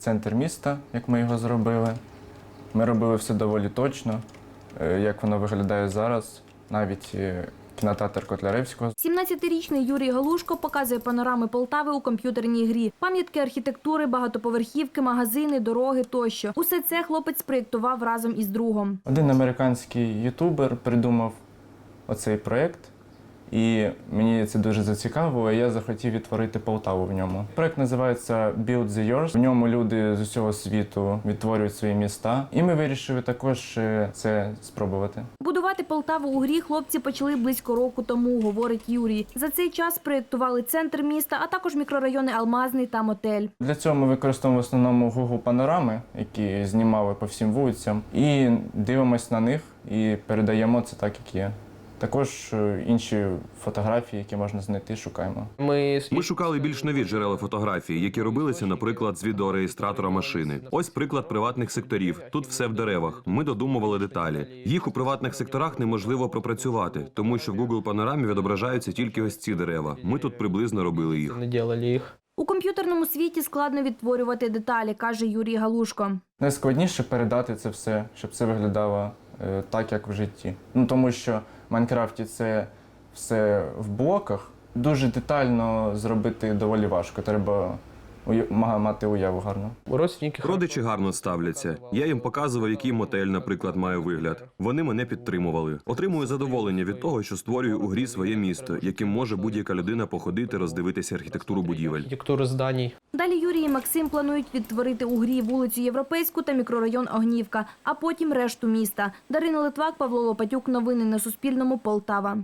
Центр міста, як ми його зробили. Ми робили все доволі точно, е, як воно виглядає зараз, навіть е, кінотеатр Котляревського 17-річний Юрій Галушко показує панорами Полтави у комп'ютерній грі. Пам'ятки архітектури, багатоповерхівки, магазини, дороги тощо. Усе це хлопець проєктував разом із другом. Один американський ютубер придумав оцей проєкт, і мені це дуже зацікавило, і я захотів відтворити Полтаву в ньому. Проєкт називається Build the Yours. В ньому люди з усього світу відтворюють свої міста. І ми вирішили також е, це спробувати. Будувати Полтаву у грі хлопці почали близько року тому, говорить Юрій. За цей час проєктували центр міста, а також мікрорайони Алмазний та Мотель. Для цього ми використовуємо в основному Google панорами, які знімали по всім вулицям, і дивимось на них і передаємо це так, як є. Також е, інші фотографії, які можна знайти, шукаємо. Ми Ми шукали більш нові джерела фотографії, які робилися, наприклад, з відеореєстратора машини. Ось приклад приватних секторів. Тут все в деревах. Ми додумували деталі. Їх у приватних секторах неможливо пропрацювати, тому що в Google панорамі відображаються тільки ось ці дерева. Ми тут приблизно робили їх. не їх. У комп'ютерному світі складно відтворювати деталі, каже Юрій Галушко. Найскладніше передати це все, щоб це виглядало е, так, як в житті. Ну тому що Майнкрафті це все в блоках. Дуже детально зробити доволі важко. Треба мати уяву гарну. Родственники Родичі гарно ставляться. Я їм показував, який мотель, наприклад, має вигляд. Вони мене підтримували. Отримую задоволення від того, що створюю у грі своє місто, яким може будь-яка людина походити, роздивитися архітектуру будівель. зданій. Далі Юрій і Максим планують відтворити у грі вулицю Європейську та мікрорайон Огнівка, а потім решту міста. Дарина Литвак, Павло Лопатюк. Новини на Суспільному. Полтава.